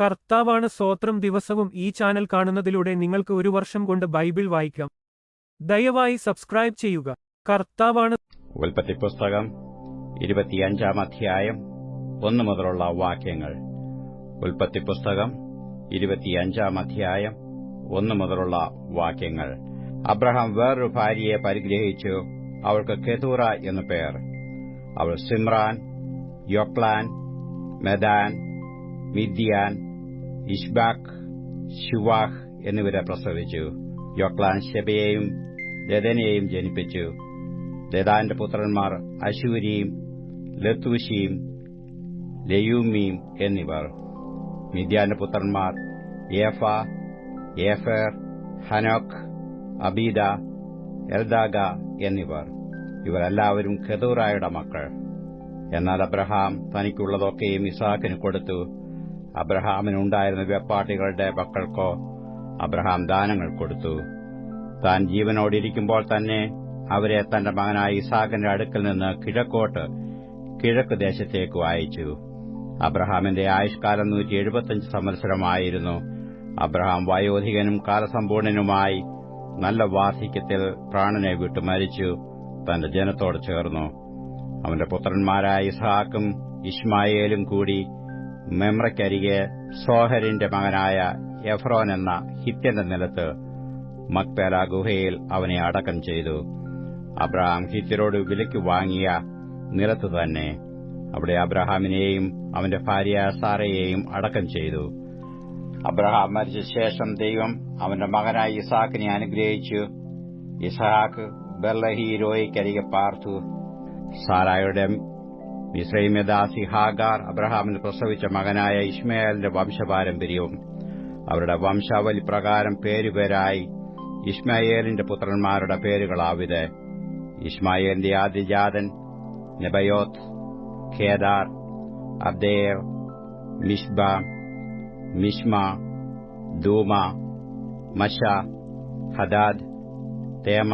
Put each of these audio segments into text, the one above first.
കർത്താവാണ് സ്വോത്രം ദിവസവും ഈ ചാനൽ കാണുന്നതിലൂടെ നിങ്ങൾക്ക് ഒരു വർഷം കൊണ്ട് ബൈബിൾ വായിക്കാം. ദയവായി സബ്സ്ക്രൈബ് ചെയ്യുക. കർത്താവാണ് ഉൽപ്പത്തി പുസ്തകം ഇരുപത്തിയഞ്ചാം അധ്യായം ഒന്ന് മുതലുള്ള വാക്യങ്ങൾ. ഉൽപ്പത്തി പുസ്തകം ഇരുപത്തിയഞ്ചാം അധ്യായം ഒന്ന് മുതലുള്ള വാക്യങ്ങൾ. അബ്രഹാം വേറൊരു ഭാര്യയെ പരിഗ്രഹിച്ചു. അവൾക്ക് കെതൂറ എന്നു പേർ. അവൾ സിമ്രാൻ യൊക്ലാൻ മെദാൻ മിദ്യാൻ ഇഷ്ബാഖ് ശുവാഹ് എന്നിവരെ പ്രസവിച്ചു. യോക്ലാൻ ഷെബയെയും ദദനെയും ജനിപ്പിച്ചു. ദദാന്റെ പുത്രന്മാർ അശൂരിയും ലത്തൂഷിയും ലയൂമിയും എന്നിവർ. മിദ്യാന്റെ പുത്രന്മാർ ഏഫ ഏഫർ ഹനോക് അബീദ എൽദാഗ എന്നിവർ. ഇവരെല്ലാവരും ഖദൂറായുടെ മക്കൾ. എന്നാൽ അബ്രഹാം തനിക്കുള്ളതൊക്കെയും ഇസാക്കിന് കൊടുത്തു. അബ്രഹാമിനുണ്ടായിരുന്ന വെപ്പാട്ടികളുടെ മക്കൾക്കോ അബ്രഹാം ദാനങ്ങൾ കൊടുത്തു. താൻ ജീവനോടിരിക്കുമ്പോൾ തന്നെ അവരെ തന്റെ മകനായ ഇസാഖിന്റെ അടുക്കൽ നിന്ന് കിഴക്കോട്ട് കിഴക്ക് ദേശത്തേക്ക് അയച്ചു. അബ്രഹാമിന്റെ ആയുഷ്കാലം നൂറ്റി എഴുപത്തിയഞ്ച് സംവത്സരമായിരുന്നു. അബ്രഹാം വയോധികനും കാലസമ്പൂർണനുമായി നല്ല വാർദ്ധക്യത്തിൽ പ്രാണനെ വിട്ടു മരിച്ചു. തന്റെ ജനത്തോട് ചേർന്നു. അവന്റെ പുത്രന്മാരായ ഇസ്ഹാക്കും ഇസ്മായേലും കൂടി മെമ്രയ്ക്കരികെ സോഹരിന്റെ മകനായ എഫ്രോൻ എന്ന ഹിത്യന്റെ നിലത്ത് മക്പേല ഗുഹയിൽ അവനെ അടക്കം ചെയ്തു. അബ്രഹാം ഹിത്യരോട് വിലയ്ക്ക് വാങ്ങിയ നിലത്ത് തന്നെ അവിടെ അബ്രഹാമിനെയും അവന്റെ ഭാര്യ സാറയെയും അടക്കം ചെയ്തു. അബ്രഹാം മരിച്ച ശേഷം ദൈവം അവന്റെ മകനായ ഇസാക്കിനെ അനുഗ്രഹിച്ചു. ഇസഹാക്ക് ബെർലഹീരോയ്ക്കരികെ പാർത്തു. സാറായുടെ മിശ്രൈമ്യദാസി ഹാഗാർ അബ്രഹാമിന് പ്രസവിച്ച മകനായ ഇഷ്മയാലിന്റെ വംശപാരമ്പര്യവും അവരുടെ വംശാവലി പ്രകാരം പേരുപേരായി ഇഷ്മയേലിന്റെ പുത്രന്മാരുടെ പേരുകളാവിത്. ഇഷ്മായേലിന്റെ ആദ്യജാതൻ നെബയോത് ഖേദാർ അബ്ദേവ് മിഷ്ബ മിഷ്മ ദൂമ മഷ ഹദാദ് തേമ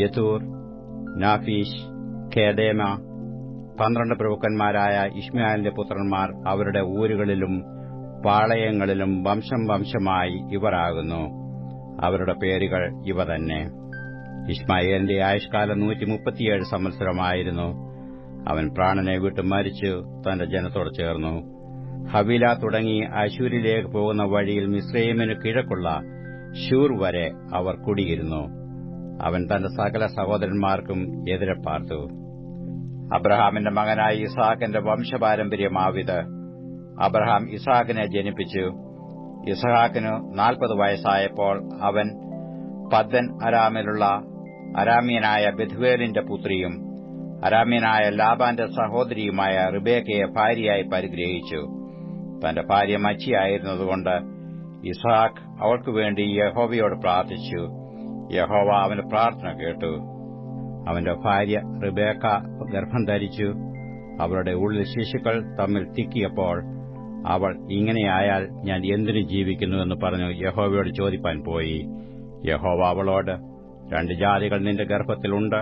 യതൂർ നാഫീഷ് ഖേദേമ പന്ത്രണ്ട് പ്രഭുക്കന്മാരായ ഇഷ്മാലിന്റെ പുത്രന്മാർ അവരുടെ ഊരുകളിലും പാളയങ്ങളിലും വംശം വംശമായി ഇവരാകുന്നു. അവരുടെ പേരുകൾ ഇവ തന്നെ. ഇസ്മായേലിന്റെ ആയുഷ്കാലം നൂറ്റി മുപ്പത്തിയേഴ് സംവത്സരമായിരുന്നു. അവൻ പ്രാണനെ വിട്ടു മരിച്ചു തന്റെ ജനത്തോട് ചേർന്നു. ഹവില തുടങ്ങി അശൂരിലേക്ക് പോകുന്ന വഴിയിൽ മിസ്രൈമിന് കിഴക്കുള്ള ഷൂർ വരെ അവർ കുടിയിരുന്നു. അവൻ തന്റെ സകല സഹോദരന്മാർക്കും എതിരെ പാർത്തു. അബ്രഹാമിന്റെ മകനായ ഇസാഖിന്റെ വംശപാരമ്പര്യമാവിത്. അബ്രഹാം ഇസാഖിനെ ജനിപ്പിച്ചു. ഇസഹാക്കിന് നാൽപ്പത് വയസ്സായപ്പോൾ അവൻ പദ്ദൻ അരാമിലുള്ള അരാമ്യനായ ബെഥുവേലിന്റെ പുത്രിയും അരാമ്യനായ ലാബാന്റെ സഹോദരിയുമായ റിബേക്കയെ ഭാര്യയായി പരിഗ്രഹിച്ചു. തന്റെ ഭാര്യ മച്ചിയായിരുന്നതുകൊണ്ട് ഇസഹാക്ക് അവൾക്കു വേണ്ടി യഹോവയോട് പ്രാർത്ഥിച്ചു. യഹോവ അവന് പ്രാർത്ഥന കേട്ടു. അവന്റെ ഭാര്യ റിബേക്ക ഗർഭം ധരിച്ചു. അവളുടെ ഉള്ളിൽ ശിശുക്കൾ തമ്മിൽ തിക്കിയപ്പോൾ അവൾ ഇങ്ങനെയായാൽ ഞാൻ എന്തിനു ജീവിക്കുന്നുവെന്ന് പറഞ്ഞു യഹോവയോട് ചോദിപ്പാൻ പോയി. യഹോവ അവളോട് രണ്ട് ജാതികൾ നിന്റെ ഗർഭത്തിലുണ്ട്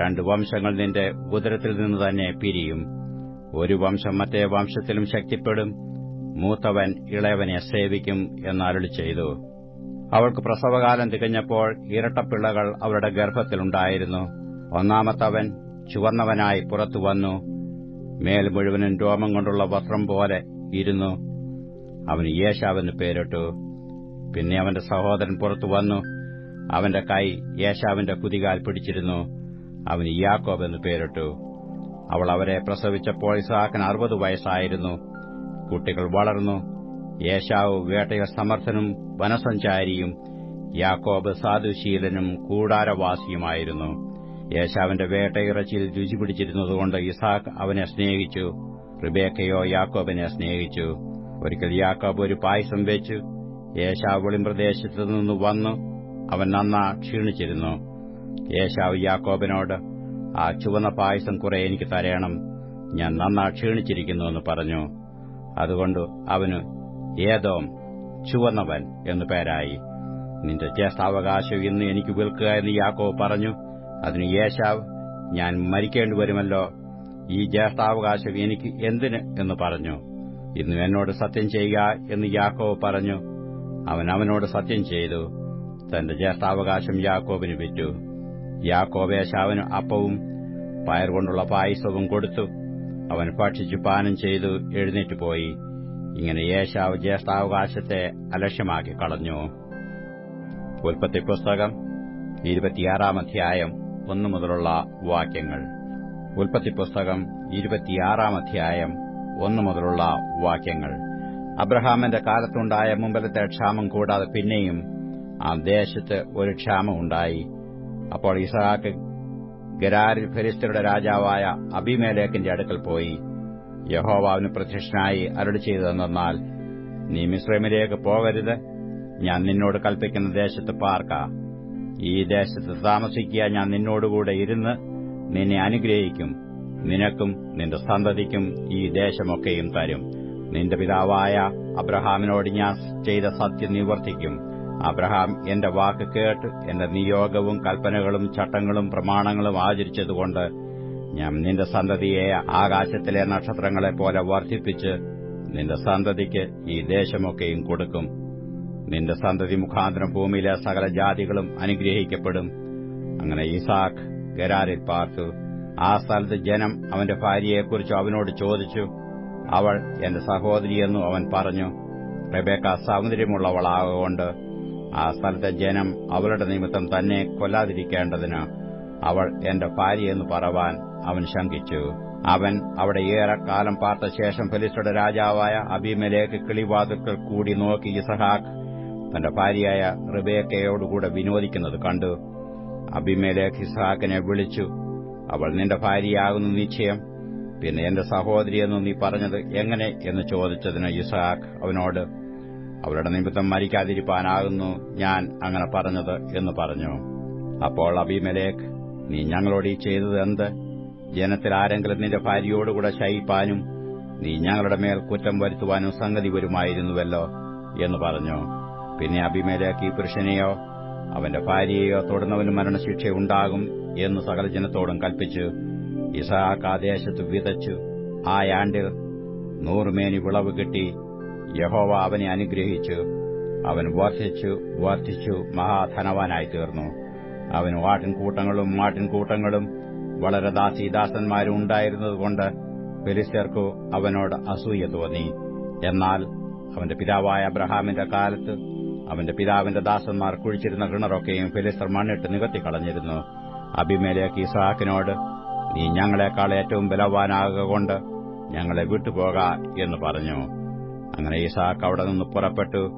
രണ്ട് വംശങ്ങൾ നിന്റെ ഉദരത്തിൽ നിന്ന് തന്നെ പിരിയും. ഒരു വംശം മറ്റേ വംശത്തിലും ശക്തിപ്പെടും മൂത്തവൻ ഇളയവനെ സേവിക്കും എന്നരുളി ചെയ്തു. അവൾക്ക് പ്രസവകാലം തികഞ്ഞപ്പോൾ ഇരട്ടപ്പിള്ളകൾ അവരുടെ ഗർഭത്തിലുണ്ടായിരുന്നു. ഒന്നാമത്തവൻ ചുവന്നവനായി പുറത്തു വന്നു. മേൽ മുഴുവനും രോമം കൊണ്ടുള്ള വസ്ത്രം പോലെ ഇരുന്നു. അവന് യേശാവെന്ന് പേരിട്ടു. പിന്നെ അവന്റെ സഹോദരൻ പുറത്തു വന്നു. അവന്റെ കൈ യേശാവിന്റെ കുതികാൽ പിടിച്ചിരുന്നു. അവന് യാക്കോബ് എന്ന് പേരിട്ടു. അവൾ അവരെ പ്രസവിച്ചപ്പോൾ ഇസാഖിന് അറുപത് വയസ്സായിരുന്നു. കുട്ടികൾ വളർന്നു. യേശാവ് വേട്ടയ സമർത്ഥനും വനസഞ്ചാരിയും യാക്കോബ് സാധുശീലനും കൂടാരവാസിയുമായിരുന്നു. യേശാവിന്റെ വേട്ടയിറച്ചിയിൽ രുചി പിടിച്ചിരുന്നതുകൊണ്ട് ഇസാഖ് അവനെ സ്നേഹിച്ചു. റിബേക്കയോ യാക്കോബിനെ സ്നേഹിച്ചു. ഒരിക്കൽ യാക്കോബ് ഒരു പായസം വെച്ചു യേശാവ് വെളിമ്പ്രദേശത്തു നിന്ന് വന്നു. അവൻ നന്നാ ക്ഷീണിച്ചിരുന്നു. യേശാവ് യാക്കോബിനോട് ആ ചുവന്ന പായസം കുറെ എനിക്ക് തരയണം ഞാൻ നന്നാ ക്ഷീണിച്ചിരിക്കുന്നുവെന്ന് പറഞ്ഞു. അതുകൊണ്ട് അവന് ഏതോം ചുവന്നവൻ എന്നു പേരായി. നിന്റെ ജ്യേഷ്ഠാവകാശം ഇന്ന് എനിക്ക് വിൽക്കുക എന്ന് യാക്കോബ് പറഞ്ഞു. അതിന് യേശാവ് ഞാൻ മരിക്കേണ്ടി വരുമല്ലോ. ഈ ജ്യേഷ്ഠാവകാശം എനിക്ക് എന്തിന്? എന്ന് പറഞ്ഞു. ഇന്ന് എന്നോട് സത്യം ചെയ്യുക എന്ന് യാക്കോവ് പറഞ്ഞു. അവൻ അവനോട് സത്യം ചെയ്തു. തന്റെ ജ്യേഷ്ഠാവകാശം യാക്കോബിന് വിറ്റു. യാക്കോബ് യേശാവിന് അപ്പവും കൊണ്ടുള്ള പായസവും കൊടുത്തു. അവൻ ഭക്ഷിച്ചു പാനം ചെയ്തു എഴുന്നേറ്റ് പോയി. ഇങ്ങനെ യേശാവ് ജ്യേഷ്ഠാവകാശത്തെ അലക്ഷ്യമാക്കി കളഞ്ഞു. ഉൽപ്പത്തി പുസ്തകം ഇരുപത്തിയാറാം അധ്യായം. ഒന്നു മുതലുള്ള വാക്യങ്ങൾ. ഉൽപ്പത്തി പുസ്തകം ഇരുപത്തിയാറാം അധ്യായം ഒന്നു മുതലുള്ള വാക്യങ്ങൾ. അബ്രഹാമിന്റെ കാലത്തുണ്ടായ മുമ്പിലത്തെ ക്ഷാമം കൂടാതെ പിന്നെയും ആ ദേശത്ത് ഒരു ക്ഷാമം ഉണ്ടായി. അപ്പോൾ ഇസഹാക്ക് ഗരാരിൽ ഫെലിസ്തരുടെ രാജാവായ അബിമേലേക്കിന്റെ അടുക്കൽ പോയി. യഹോവാവിന് പ്രത്യക്ഷനായി അരളി ചെയ്തതെന്നാൽ നീ മിശ്രമിലേക്ക് പോകരുത്. ഞാൻ നിന്നോട് കൽപ്പിക്കുന്ന ദേശത്ത് പാർക്ക. ഈ ദേശത്ത് താമസിക്കുക ഞാൻ നിന്നോടുകൂടെ ഇരുന്ന് നിന്നെ അനുഗ്രഹിക്കും. നിനക്കും നിന്റെ സന്തതിക്കും ഈ ദേശമൊക്കെയും തരും. നിന്റെ പിതാവായ അബ്രഹാമിനോട് ഞാൻ ചെയ്ത സത്യം നിവർത്തിക്കും. അബ്രഹാം എന്റെ വാക്ക് കേട്ട് എന്റെ നിയോഗവും കൽപ്പനകളും ചട്ടങ്ങളും പ്രമാണങ്ങളും ആചരിച്ചതുകൊണ്ട് ഞാൻ നിന്റെ സന്തതിയെ ആകാശത്തിലെ നക്ഷത്രങ്ങളെപ്പോലെ വർദ്ധിപ്പിച്ച് നിന്റെ സന്തതിക്ക് ഈ ദേശമൊക്കെയും കൊടുക്കും. നിന്റെ സന്തതി മുഖാന്തരം ഭൂമിയിലെ സകല ജാതികളും അനുഗ്രഹിക്കപ്പെടും. അങ്ങനെ ഇസാഖ് ഗരാരിൽ പാർത്തു. ആ സ്ഥലത്ത് ജനം അവന്റെ ഭാര്യയെക്കുറിച്ച് അവനോട് ചോദിച്ചു. അവൾ എന്റെ സഹോദരിയെന്നു അവൻ പറഞ്ഞു. റബേക്ക സൗന്ദര്യമുള്ളവളാകൊണ്ട് ആ സ്ഥലത്തെ ജനം അവളുടെ നിമിത്തം തന്നെ കൊല്ലാതിരിക്കേണ്ടതിന് അവൾ എന്റെ ഭാര്യയെന്ന് പറവാൻ അവൻ ശങ്കിച്ചു. അവൻ അവിടെ ഏറെ കാലം പാർത്ത ശേഷം ഫലിസ്റ്റയുടെ രാജാവായ അബിമലേക്ക് കിളിവാതുക്കൾ കൂടി നോക്കി ഇസഹാക്ക് തന്റെ ഭാര്യയായ റിബേക്കയോടുകൂടെ വിനോദിക്കുന്നത് കണ്ടു. അബിമേലേക്ക് ഇസഹാക്കിനെ വിളിച്ചു അവൾ നിന്റെ ഭാര്യയാകുന്നു നിശ്ചയം. പിന്നെ എന്റെ സഹോദരിയെന്ന് നീ പറഞ്ഞത് എങ്ങനെ? എന്ന് ചോദിച്ചതിന് ഇസഹാക്ക് അവനോട് അവരുടെ നിമിത്തം മരിക്കാതിരിപ്പാനാകുന്നു ഞാൻ അങ്ങനെ പറഞ്ഞത് എന്ന് പറഞ്ഞു. അപ്പോൾ അബിമലേഖ് നീ ഞങ്ങളോട് ഈ ചെയ്തത് എന്ത്? ജനത്തിൽ ആരെങ്കിലും നിന്റെ ഭാര്യയോടുകൂടെ ശയിപ്പാനും നീ ഞങ്ങളുടെ മേൽ കുറ്റം വരുത്തുവാനും സംഗതി വരുമായിരുന്നുവല്ലോ? എന്ന് പറഞ്ഞു. പിന്നെ അഭിമേലേക്ക് ഈ പുരുഷനെയോ അവന്റെ ഭാര്യയോ തൊടുന്നവന് മരണശിക്ഷ ഉണ്ടാകും എന്ന് സകല ജനത്തോടും കൽപ്പിച്ചു ഇസഹാക്ക് ആ ദേശത്ത് വിതച്ചു ആ ആണ്ടിൽ നൂറുമേനി വിളവ് കിട്ടി. യഹോവ അവനെ അനുഗ്രഹിച്ചു അവൻ വർദ്ധിച്ചു വർദ്ധിച്ചു മഹാധനവാനായി തീർന്നു. അവന് വാട്ടിൻകൂട്ടങ്ങളും മാട്ടിൻകൂട്ടങ്ങളും വളരെ ദാസീദാസന്മാരും ഉണ്ടായിരുന്നതുകൊണ്ട് ഫെലിസ്തർക്കു അവനോട് അസൂയ തോന്നി. എന്നാൽ അവന്റെ പിതാവായ അബ്രഹാമിന്റെ കാലത്ത് അവന്റെ പിതാവിന്റെ ദാസന്മാർ കുഴിച്ചിരുന്ന കിണറൊക്കെയും ഫിലിസ്തർ മണ്ണിട്ട് നികത്തിക്കളഞ്ഞിരുന്നു. അഭിമേലേക്ക് ഇസാക്കിനോട് നീ ഞങ്ങളെക്കാൾ ഏറ്റവും ബലവാനാകൊണ്ട് ഞങ്ങളെ വിട്ടുപോക എന്ന് പറഞ്ഞു. അങ്ങനെ ഇസാക്ക് അവിടെ നിന്ന് പുറപ്പെട്ടു.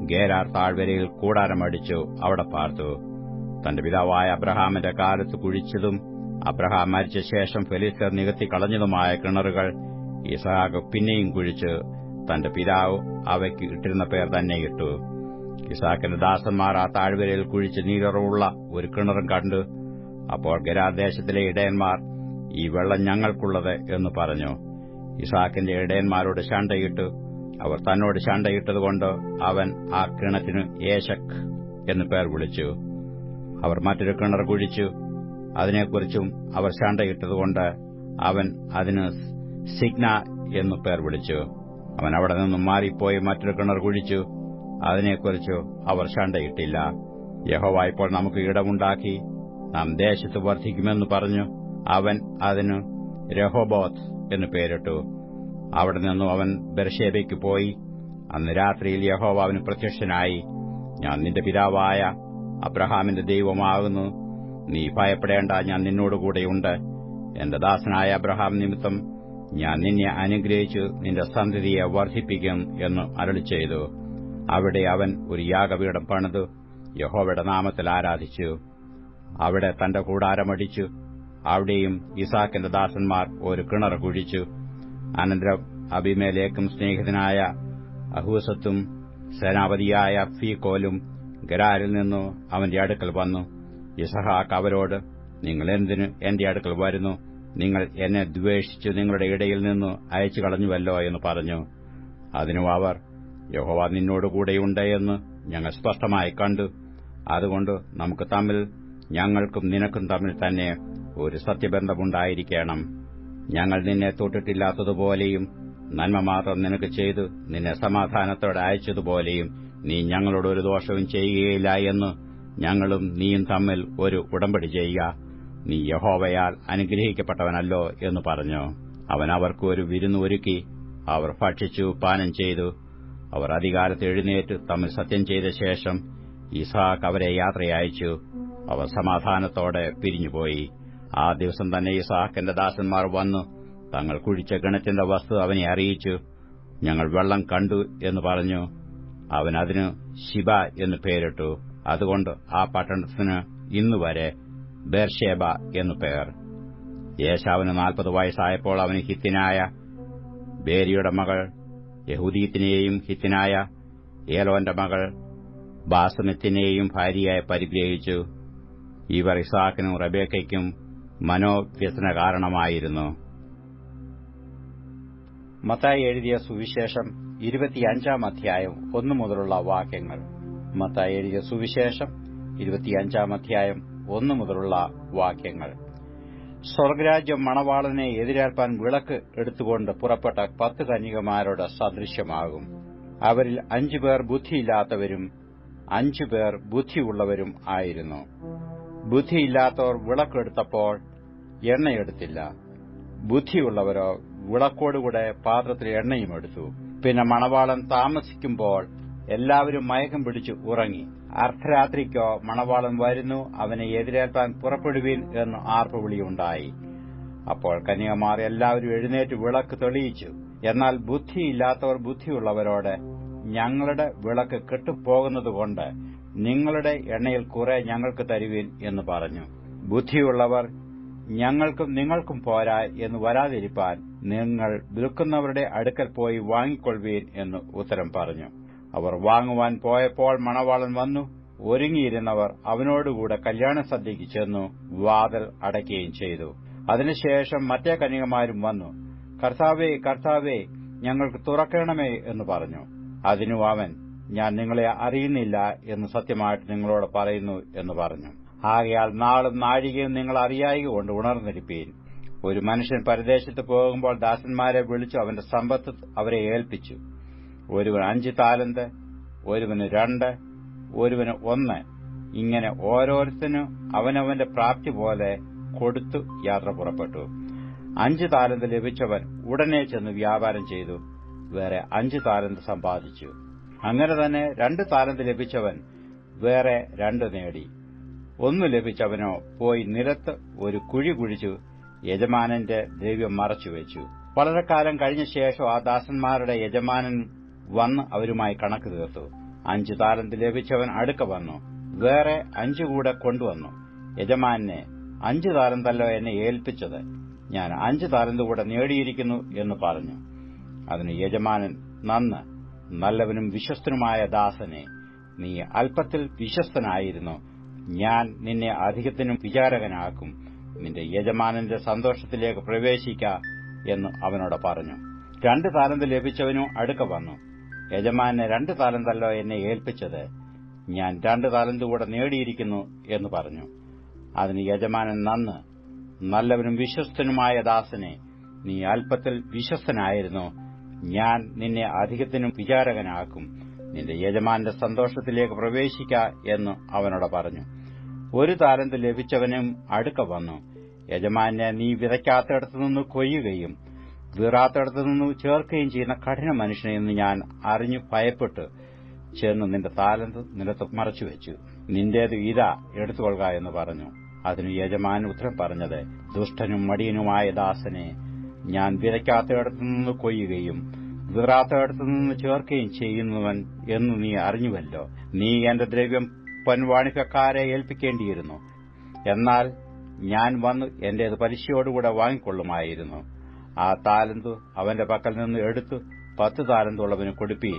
ഗേരാർ താഴ്വരയിൽ കൂടാരമടിച്ചു. അവിടെ പാർത്തു. തന്റെ പിതാവായ അബ്രഹാമിന്റെ കാലത്ത് കുഴിച്ചതും അബ്രഹാം മരിച്ച ശേഷം ഫെലിസ്തർ നികത്തിക്കളഞ്ഞതുമായ കിണറുകൾ ഇസഹാക്ക് പിന്നെയും കുഴിച്ച് തന്റെ പിതാവ് അവയ്ക്ക് ഇട്ടിരുന്ന പേർ തന്നെ ഇട്ടു. ഇസാക്കിന്റെ ദാസന്മാർ ആ താഴ്വരയിൽ കുഴിച്ച് നീരറവുള്ള ഒരു കിണറും കണ്ടു അപ്പോൾ ഗരാദേശത്തിലെ ഇടയന്മാർ ഈ വെള്ളം ഞങ്ങൾക്കുള്ളത് എന്ന് പറഞ്ഞു. ഇസാക്കിന്റെ ഇടയന്മാരോട് ശണ്ടയിട്ടു അവർ തന്നോട് ശണ്ടയിട്ടതുകൊണ്ട് അവൻ ആ കിണറ്റിന് ഏശക് എന്നു പേർ വിളിച്ചു. അവർ മറ്റൊരു കിണർ കുഴിച്ചു. അതിനെക്കുറിച്ചും അവർ ശണ്ടയിട്ടതുകൊണ്ട് അവൻ അതിന് സിഗ്ന എന്നു പേർ വിളിച്ചു. അവൻ അവിടെ നിന്നും മാറിപ്പോയി മറ്റൊരു കിണർ കുഴിച്ചു. അതിനെക്കുറിച്ച് അവർ ശണ്ടയിട്ടില്ല. യഹോവ ഇപ്പോൾ നമുക്ക് ഇടമുണ്ടാക്കി നാം ദേശത്ത് വർദ്ധിക്കുമെന്ന് പറഞ്ഞു. അവൻ അതിന് രഹോബോത്ത് എന്ന് പേരിട്ടു. അവിടെ നിന്നും അവൻ ബെർഷേബയ്ക്ക് പോയി. അന്ന് രാത്രിയിൽ യഹോവ അവന് പ്രത്യക്ഷനായി. ഞാൻ നിന്റെ പിതാവായ അബ്രഹാമിന്റെ ദൈവമാകുന്നു. നീ ഭയപ്പെടേണ്ട ഞാൻ നിന്നോടുകൂടെയുണ്ട് എന്റെ ദാസനായ അബ്രഹാം നിമിത്തം ഞാൻ നിന്നെ അനുഗ്രഹിച്ചു നിന്റെ സന്തതിയെ വർദ്ധിപ്പിക്കും എന്ന് അരളി ചെയ്തു അവിടെ അവൻ ഒരു യാഗപീഠം പണിത്. യഹോവയുടെ നാമത്തിൽ ആരാധിച്ചു. അവിടെ തന്റെ കൂടാരമടിച്ചു അവിടെയും ഇസാക്കിന്റെ ദാസന്മാർ ഒരു കിണർ കുഴിച്ചു. അനന്തരം അഭിമേലേക്കും സ്നേഹിതനായ അഹൂസത്തും സേനാപതിയായ ഫീകോലും ഗരാരിൽ നിന്നു അവന്റെ അടുക്കൽ വന്നു. ഇസഹാക്ക് അവരോട് നിങ്ങൾ എന്തിന് എന്റെ അടുക്കൽ വരുന്നു? നിങ്ങൾ എന്നെ ദ്വേഷിച്ച് നിങ്ങളുടെ ഇടയിൽ നിന്ന് അയച്ചു കളഞ്ഞുവല്ലോ എന്ന് പറഞ്ഞു. അതിനു അവർ യഹോവ നിന്നോടുകൂടെയുണ്ട് എന്ന് ഞങ്ങൾ സ്പഷ്ടമായി കണ്ടു. അതുകൊണ്ട് നമുക്ക് തമ്മിൽ ഞങ്ങൾക്കും നിനക്കും തമ്മിൽ തന്നെ ഒരു സത്യബന്ധമുണ്ടായിരിക്കണം. ഞങ്ങൾ നിന്നെ തൊട്ടിട്ടില്ലാത്തതുപോലെയും നന്മ മാത്രം നിനക്ക് ചെയ്തു നിന്നെ സമാധാനത്തോടെ അയച്ചതുപോലെയും നീ ഞങ്ങളോട് ഒരു ദോഷവും ചെയ്യുകയില്ല എന്ന് ഞങ്ങളും നീയും തമ്മിൽ ഒരു ഉടമ്പടി ചെയ്യുക. നീ യഹോവയാൽ അനുഗ്രഹിക്കപ്പെട്ടവനല്ലോ എന്ന് പറഞ്ഞു. അവൻ അവർക്കൊരു വിരുന്ന് ഒരുക്കി അവർ ഭക്ഷിച്ചു പാനം ചെയ്തു. അവർ അധികാരത്ത് എഴുന്നേറ്റ് തമ്മിൽ സത്യം ചെയ്ത ശേഷം ഇസാഖ് അവരെ യാത്രയച്ചു അവർ സമാധാനത്തോടെ പിരിഞ്ഞുപോയി. ആ ദിവസം തന്നെ ഇസാഖിന്റെ ദാസന്മാർ വന്നു. തങ്ങൾ കുഴിച്ച ഗണത്തിന്റെ വസ്തു അവനെ അറിയിച്ചു. ഞങ്ങൾ വെള്ളം കണ്ടു എന്ന് പറഞ്ഞു. അവൻ അതിന് ശിബ എന്ന് പേരിട്ടു. അതുകൊണ്ട് ആ പട്ടണത്തിന് ഇന്നുവരെ ബേർഷേബ എന്നു പേർ. യേശാവിന് നാൽപ്പത് വയസ്സായപ്പോൾ അവന് ഹിത്തിനായ ബേരിയുടെ മകൾ യഹൂദീത്തിനെയും ഹിത്തിനായ ഏലോന്റെ മകൾ ബാസമത്തിനെയും ഭാര്യയായി പരിഗ്രഹിച്ചു. ഇവർ ഇസാക്കിനും റബേക്കയ്ക്കും മനോവ്യസന കാരണമായിരുന്നു. മത്തായി എഴുതിയ സുവിശേഷം ഇരുപത്തിയഞ്ചാം അധ്യായം ഒന്നു മുതലുള്ള വാക്യങ്ങൾ. മത്തായി എഴുതിയ സുവിശേഷം ഇരുപത്തിയഞ്ചാം അധ്യായം ഒന്നു മുതലുള്ള വാക്യങ്ങൾ. സ്വർഗരാജ്യം മണവാളനെ എതിരേൽപ്പാൻ വിളക്ക് എടുത്തുകൊണ്ട് പുറപ്പെട്ട പത്ത് കന്യകമാരുടെ സദൃശ്യമാകും. അവരിൽ അഞ്ചുപേർ ബുദ്ധിയില്ലാത്തവരും അഞ്ചുപേർ ബുദ്ധിയുള്ളവരും ആയിരുന്നു. ബുദ്ധിയില്ലാത്തവർ വിളക്കെടുത്തപ്പോൾ എണ്ണയെടുത്തില്ല. ബുദ്ധിയുള്ളവരോ വിളക്കോടുകൂടെ പാത്രത്തിൽ എണ്ണയും എടുത്തു. പിന്നെ മണവാളൻ താമസിക്കുമ്പോൾ എല്ലാവരും മയക്കം പിടിച്ചു ഉറങ്ങി. അർദ്ധരാത്രിക്കോ മണവാളൻ വരുന്നു അവനെ എതിരേൽപ്പാൻ പുറപ്പെടുവീൻ എന്ന് ആർപ്പുവിളിയുണ്ടായി. അപ്പോൾ കന്യകമാർ എല്ലാവരും എഴുന്നേറ്റ് വിളക്ക് തെളിയിച്ചു. എന്നാൽ ബുദ്ധിയില്ലാത്തവർ ബുദ്ധിയുള്ളവരോട് ഞങ്ങളുടെ വിളക്ക് കെട്ടുപോകുന്നതുകൊണ്ട് നിങ്ങളുടെ എണ്ണയിൽ കുറെ ഞങ്ങൾക്ക് തരുവീൻ എന്ന് പറഞ്ഞു. ബുദ്ധിയുള്ളവർ ഞങ്ങൾക്കും നിങ്ങൾക്കും പോരാ എന്ന് വരാതിരിപ്പാൻ നിങ്ങൾ വിൽക്കുന്നവരുടെ അടുക്കൽ പോയി വാങ്ങിക്കൊള്ളുവീൻ എന്ന് ഉത്തരം പറഞ്ഞു. അവർ വാങ്ങുവാൻ പോയപ്പോൾ മണവാളൻ വന്നു. ഒരുങ്ങിയിരുന്നവർ അവനോടുകൂടെ കല്യാണ സദ്യയ്ക്ക് ചെന്നു വാതിൽ അടയ്ക്കുകയും ചെയ്തു. അതിനുശേഷം മറ്റേ കന്യകമാരും വന്നു. കർത്താവേ കർത്താവേ ഞങ്ങൾക്ക് തുറക്കണമേ എന്ന് പറഞ്ഞു. അതിനു അവൻ ഞാൻ നിങ്ങളെ അറിയുന്നില്ല എന്ന് സത്യമായിട്ട് നിങ്ങളോട് പറയുന്നു എന്ന് പറഞ്ഞു. ആകയാൽ നാളും നാഴികയും നിങ്ങൾ അറിയായികൊണ്ട് ഉണർന്നിരിപ്പീൻ. ഒരു മനുഷ്യൻ പരദേശത്ത് പോകുമ്പോൾ ദാസന്മാരെ വിളിച്ചു അവന്റെ സമ്പത്ത് അവരെ ഏൽപ്പിച്ചു. ഒരുവൻ അഞ്ച് താലന്ത് ഒരുവന് രണ്ട് ഒരുവന് ഒന്ന്. ഇങ്ങനെ ഓരോരുത്തനും അവനവന്റെ പ്രാപ്തി പോലെ കൊടുത്തു യാത്ര പുറപ്പെട്ടു. അഞ്ച് താലന്ത് ലഭിച്ചവൻ ഉടനെ ചെന്ന് വ്യാപാരം ചെയ്തു. വേറെ അഞ്ച് താലന്ത് സമ്പാദിച്ചു. അങ്ങനെ തന്നെ രണ്ട് താലന്ത് ലഭിച്ചവൻ വേറെ രണ്ട് നേടി. ഒന്ന് ലഭിച്ചവനോ പോയി നിലത്ത് ഒരു കുഴി കുഴിച്ചു യജമാനന്റെ ദ്രവ്യം മറച്ചുവെച്ചു. വളരെ കാലം കഴിഞ്ഞ ശേഷം ആ ദാസന്മാരുടെ യജമാനൻ വന്ന് അവരുമായി കണക്ക് തീർത്തു. അഞ്ചു താലന്ത് ലഭിച്ചവൻ അടുക്ക വന്നു. വേറെ അഞ്ചു കൂടെ കൊണ്ടുവന്നു. യജമാനെ അഞ്ചു താലന്തല്ലോ എന്നെ ഏൽപ്പിച്ചത്. ഞാൻ അഞ്ചു താലന്ത് കൂടെ നേടിയിരിക്കുന്നു എന്ന് പറഞ്ഞു. അതിന് യജമാനൻ നന്ന് നല്ലവനും വിശ്വസ്തനുമായ ദാസനെ നീ അല്പത്തിൽ വിശ്വസ്തനായിരുന്നു. ഞാൻ നിന്നെ അധികത്തിനും വിചാരകനാക്കും. നിന്റെ യജമാനന്റെ സന്തോഷത്തിലേക്ക് പ്രവേശിക്ക എന്ന് അവനോട് പറഞ്ഞു. രണ്ട് താലന്ത് ലഭിച്ചവനും അടുക്ക വന്നു. യജമാനെ രണ്ട് താലന്തല്ലോ എന്നെ ഏൽപ്പിച്ചത്. ഞാൻ രണ്ട് താലന്ത് കൂടെ നേടിയിരിക്കുന്നു എന്ന് പറഞ്ഞു. അതിന് യജമാനൻ നന്ന് നല്ലവനും വിശ്വസ്തനുമായ ദാസനെ നീ അല്പത്തിൽ വിശ്വസ്തനായിരുന്നു. ഞാൻ നിന്നെ അധികത്തിനും വിചാരകനാക്കും. നിന്റെ യജമാന്റെ സന്തോഷത്തിലേക്ക് പ്രവേശിക്ക എന്ന് അവനോട് പറഞ്ഞു. ഒരു താലന്ത് ലഭിച്ചവനും അടുക്ക വന്നു. യജമാനെ നീ വിതയ്ക്കാത്തടത്തുനിന്ന് കൊയ്യുകയും വീറാത്തയിടത്തു നിന്ന് ചേർക്കുകയും ചെയ്യുന്ന കഠിന മനുഷ്യനെന്ന് ഞാൻ അറിഞ്ഞു ഭയപ്പെട്ട് ചെന്ന് നിന്റെ താലന്ത് നിലത്ത് മറച്ചുവെച്ചു. നിന്റേത് ഇതാ എടുത്തുകൊള്ളുക എന്ന് പറഞ്ഞു. അതിന് യജമാൻ ഉത്തരം പറഞ്ഞത് ദുഷ്ടനും മടിയനുമായ ദാസനെ ഞാൻ വിതയ്ക്കാത്തയിടത്തു നിന്ന് കൊയ്യുകയും വീറാത്തയിടത്തു നിന്ന് ചേർക്കുകയും ചെയ്യുന്നവൻ എന്ന് നീ അറിഞ്ഞുവല്ലോ. നീ എന്റെ ദ്രവ്യം പൊൻവാണിക്കക്കാരെ ഏൽപ്പിക്കേണ്ടിയിരുന്നു. എന്നാൽ ഞാൻ വന്ന് എന്റേത് പലിശയോടുകൂടെ വാങ്ങിക്കൊള്ളുമായിരുന്നു. ആ താലന്തു അവന്റെ പക്കൽ നിന്ന് എടുത്തു പത്ത് താലന്തുള്ളവന് കൊടുപ്പീൻ.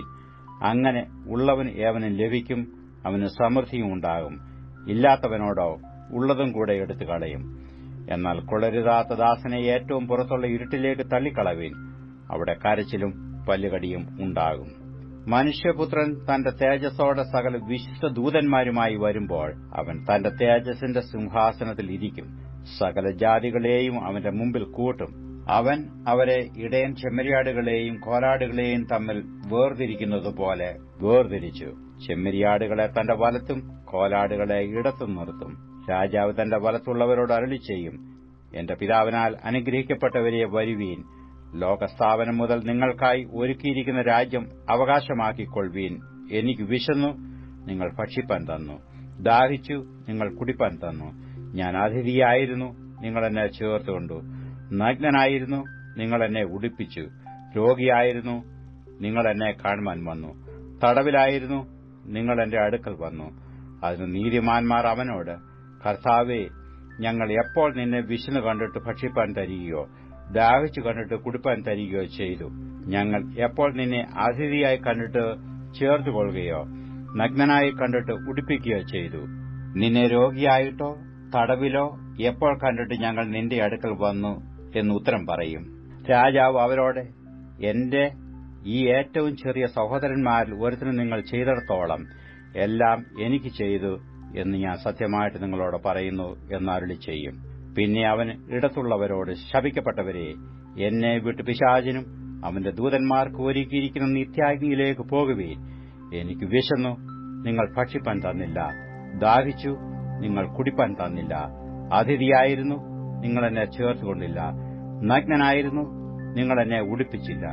അങ്ങനെ ഉള്ളവന് ഏവനും ലഭിക്കും അവന് സമൃദ്ധിയും ഉണ്ടാകും. ഇല്ലാത്തവനോടോ ഉള്ളതും കൂടെ എടുത്തു കളയും. എന്നാൽ കൊളരുതാത്ത ദാസനെ ഏറ്റവും പുറത്തുള്ള ഇരുട്ടിലേക്ക് തള്ളിക്കളവീൻ. അവിടെ കരച്ചിലും പല്ലുകടിയും ഉണ്ടാകും. മനുഷ്യപുത്രൻ തന്റെ തേജസ്സോടെ സകല വിശിഷ്ട ദൂതന്മാരുമായി വരുമ്പോൾ അവൻ തന്റെ തേജസ്സിന്റെ സിംഹാസനത്തിൽ ഇരിക്കും. സകല ജാതികളെയും അവന്റെ മുമ്പിൽ കൂട്ടും. അവൻ അവരെ ഇടയൻ ചെമ്മരിയാടുകളെയും കോലാടുകളെയും തമ്മിൽ വേർതിരിക്കുന്നതുപോലെ വേർതിരിച്ചു. ചെമ്മരിയാടുകളെ തന്റെ വലത്തും കോലാടുകളെ ഇടത്തും നിർത്തും. രാജാവ് തന്റെ വലത്തുള്ളവരോട് അരളി ചെയ്യും എന്റെ പിതാവിനാൽ അനുഗ്രഹിക്കപ്പെട്ടവരെ വരുവീൻ. ലോകസ്ഥാപനം മുതൽ നിങ്ങൾക്കായി ഒരുക്കിയിരിക്കുന്ന രാജ്യം അവകാശമാക്കിക്കൊള്ളുവീൻ. എനിക്ക് വിശന്നു നിങ്ങൾ ഭക്ഷിപ്പാൻ തന്നു. ദാഹിച്ചു നിങ്ങൾ കുടിപ്പാൻ തന്നു. ഞാൻ അതിഥിയായിരുന്നു നിങ്ങൾ എന്നെ ചേർത്തുകൊണ്ടു. നഗ്നനായിരുന്നു നിങ്ങൾ എന്നെ ഉടുപ്പിച്ചു. രോഗിയായിരുന്നു നിങ്ങൾ എന്നെ കാണുവാൻ വന്നു. തടവിലായിരുന്നു നിങ്ങൾ എന്റെ അടുക്കൽ വന്നു. അതിന് നീതിമാന്മാർ അവനോട് കർത്താവേ ഞങ്ങൾ എപ്പോൾ നിന്നെ വിശന്ന് കണ്ടിട്ട് ഭക്ഷിപ്പാൻ തരികയോ ദാഹിച്ചു കണ്ടിട്ട് കുടിപ്പാൻ തരികയോ ചെയ്തു? ഞങ്ങൾ എപ്പോൾ നിന്നെ അതിഥിയായി കണ്ടിട്ട് ചേർത്തുകൊള്ളുകയോ നഗ്നനായി കണ്ടിട്ട് ഉടുപ്പിക്കുകയോ ചെയ്തു? നിന്നെ രോഗിയായിട്ടോ തടവിലോ എപ്പോൾ കണ്ടിട്ട് ഞങ്ങൾ നിന്റെ അടുക്കൽ വന്നു? എന്ന് ഉത്തരം പറയും. രാജാവ് അവരോട് എന്റെ ഈ ഏറ്റവും ചെറിയ സഹോദരന്മാരിൽ ഒരുത്തിനും നിങ്ങൾ ചെയ്തിടത്തോളം എല്ലാം എനിക്ക് ചെയ്തു എന്ന് ഞാൻ സത്യമായിട്ട് നിങ്ങളോട് പറയുന്നു എന്നരുളി ചെയ്യും. പിന്നെ അവൻ ഇടത്തുള്ളവരോട് ശപിക്കപ്പെട്ടവരെ എന്നെ വിട്ട് പിശാചിനും അവന്റെ ദൂതന്മാർക്ക് ഒരുക്കിയിരിക്കുന്ന നിത്യാഗ്നിയിലേക്ക് പോകുകയും എനിക്ക് വിശന്നു നിങ്ങൾ ഭക്ഷിപ്പാൻ തന്നില്ല. ദാഹിച്ചു നിങ്ങൾ കുടിപ്പാൻ തന്നില്ല. അതിഥിയായിരുന്നു നിങ്ങൾ എന്നെ ചേർത്തുകൊണ്ടില്ല. നഗ്നനായിരുന്നു നിങ്ങൾ എന്നെ ഉടുപ്പിച്ചില്ല.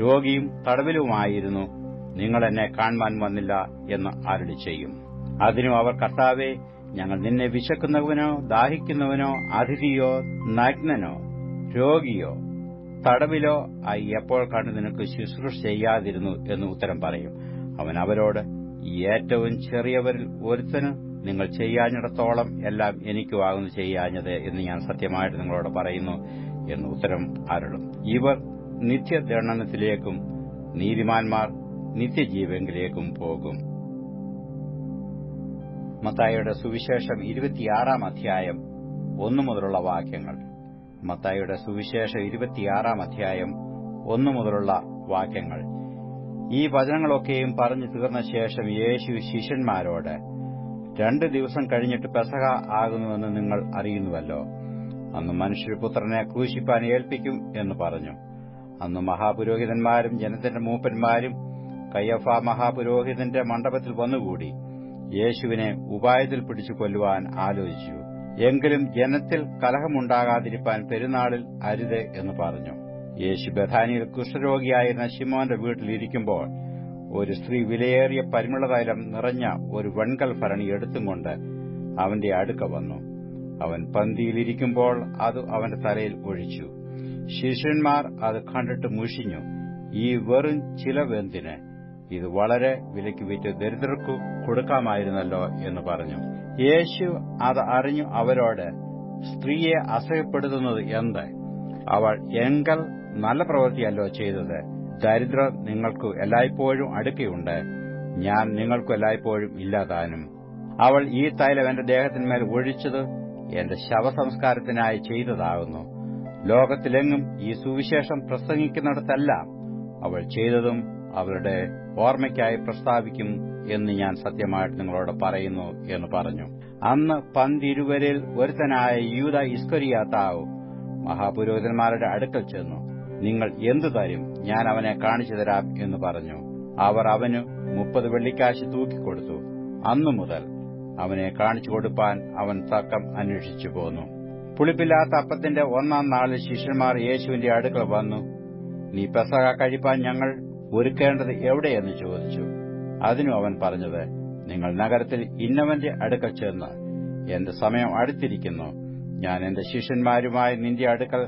രോഗിയും തടവിലുമായിരുന്നു നിങ്ങൾ എന്നെ കാണുവാൻ വന്നില്ല എന്ന് ആരുടെ ചെയ്യും? അതിനും അവർ കർത്താവെ ഞങ്ങൾ നിന്നെ വിശക്കുന്നവനോ ദാഹിക്കുന്നവനോ അതിഥിയോ നഗ്നനോ രോഗിയോ തടവിലോ ആയി എപ്പോൾ കണ്ട് നിനക്ക് ശുശ്രൂഷ ചെയ്യാതിരുന്നു? എന്ന് ഉത്തരം പറയും. അവൻ അവരോട് ഏറ്റവും ചെറിയവരിൽ ഒരുത്തന് നിങ്ങൾ ചെയ്യാഞ്ഞിടത്തോളം എല്ലാം എനിക്കുമാകുന്നു ചെയ്യാഞ്ഞത് എന്ന് ഞാൻ സത്യമായിട്ട് നിങ്ങളോട് പറയുന്നു എന്ന് ഉത്തരം അരുളും ഇവർ നിത്യദണ്ഡനത്തിലേക്കും നീതിമാന്മാർ നിത്യജീവങ്കിലേക്കും പോകും. മത്തായിയുടെ സുവിശേഷം ഇരുപത്തിയാറാം അധ്യായം ഒന്നു മുതലുള്ള വാക്യങ്ങൾ. മത്തായിയുടെ സുവിശേഷം ഇരുപത്തിയാറാം അധ്യായം ഒന്നു മുതലുള്ള വാക്യങ്ങൾ. ഈ വചനങ്ങളൊക്കെയും പറഞ്ഞു തീർന്ന ശേഷം യേശു ശിഷ്യന്മാരോട് രണ്ട് ദിവസം കഴിഞ്ഞിട്ട് പെസഹ ആകുന്നുവെന്ന് നിങ്ങൾ അറിയുന്നുവല്ലോ. അന്ന് മനുഷ്യപുത്രനെ ക്രൂശിപ്പാൻ ഏൽപ്പിക്കും എന്ന് പറഞ്ഞു. അന്ന് മഹാപുരോഹിതന്മാരും ജനത്തിന്റെ മൂപ്പന്മാരും കയ്യഫ മഹാപുരോഹിതന്റെ മണ്ഡപത്തിൽ വന്നുകൂടി. യേശുവിനെ ഉപായത്തിൽ പിടിച്ചു കൊല്ലുവാൻ ആലോചിച്ചു. എങ്കിലും ജനത്തിൽ കലഹമുണ്ടാകാതിരിപ്പാൻ പെരുന്നാളിൽ അരുത് എന്ന് പറഞ്ഞു. യേശു ബഥാനിയിൽ കുഷ്ഠരോഗിയായിരുന്ന ശിമോന്റെ വീട്ടിലിരിക്കുമ്പോൾ ഒരു സ്ത്രീ വിലയേറിയ പരിമളതൈലം നിറഞ്ഞ ഒരു വെൺകൽ ഭരണി എടുത്തും കൊണ്ട് അവന്റെ അടുക്ക വന്നു. അവൻ പന്തിയിലിരിക്കുമ്പോൾ അത് അവന്റെ തലയിൽ ഒഴിച്ചു. ശിഷ്യന്മാർ അത് കണ്ടിട്ട് മുഷിഞ്ഞു. ഈ വെറും ചിലവെന്തിന്? ഇത് വളരെ വിലയ്ക്ക് വിറ്റ് ദരിദ്രർക്കു കൊടുക്കാമായിരുന്നല്ലോ എന്ന് പറഞ്ഞു. യേശു അത് അറിഞ്ഞു അവരോട് സ്ത്രീയെ അസഹ്യപ്പെടുത്തുന്നത് എന്ത്? അവൾ എങ്കൽ നല്ല പ്രവൃത്തിയല്ലോ ചെയ്തത്. ദരിദ്രർ നിങ്ങൾക്ക് എല്ലായ്പ്പോഴും അടുക്കയുണ്ട്. ഞാൻ നിങ്ങൾക്കു എല്ലായ്പ്പോഴും ഇല്ലാതാനും. അവൾ ഈ തൈലം എന്റെ ദേഹത്തിന്മേൽ ഒഴിച്ചത് എന്റെ ശവസംസ്കാരത്തിനായി ചെയ്തതാകുന്നു. ലോകത്തിലെങ്ങും ഈ സുവിശേഷം പ്രസംഗിക്കുന്നിടത്തല്ല അവൾ ചെയ്തതും അവരുടെ ഓർമ്മയ്ക്കായി പ്രസ്താവിക്കും എന്ന് ഞാൻ സത്യമായിട്ട് നിങ്ങളോട് പറയുന്നു എന്ന് പറഞ്ഞു. അന്ന് പന്തിരുവരിൽ ഒരുത്തനായ യൂത ഇസ്കരിയാത്താവ് മഹാപുരോഹിതന്മാരുടെ അടുക്കൽ ചെന്നു. നിങ്ങൾ എന്തു തരും? ഞാൻ അവനെ കാണിച്ചു തരാം എന്ന് പറഞ്ഞു. അവർ അവന് മുപ്പത് വെള്ളിക്കാശ് തൂക്കിക്കൊടുത്തു. അന്നു മുതൽ അവനെ കാണിച്ചു കൊടുപ്പാൻ അവൻ തക്കം അന്വേഷിച്ചു പോന്നു. പുളിപ്പില്ലാത്ത അപ്പത്തിന്റെ ഒന്നാം നാളിൽ ശിഷ്യന്മാർ യേശുവിന്റെ അടുക്കൾ വന്നു. നീ പെസക കഴിപ്പാൻ ഞങ്ങൾ ഒരുക്കേണ്ടത് എവിടെയെന്ന് ചോദിച്ചു. അതിനു അവൻ പറഞ്ഞത് നിങ്ങൾ നഗരത്തിൽ ഇന്നവന്റെ അടുക്കൽ ചെന്ന് എന്റെ സമയം അടുത്തിരിക്കുന്നു. ഞാൻ എന്റെ ശിഷ്യന്മാരുമായി നിന്റെ അടുക്കൽ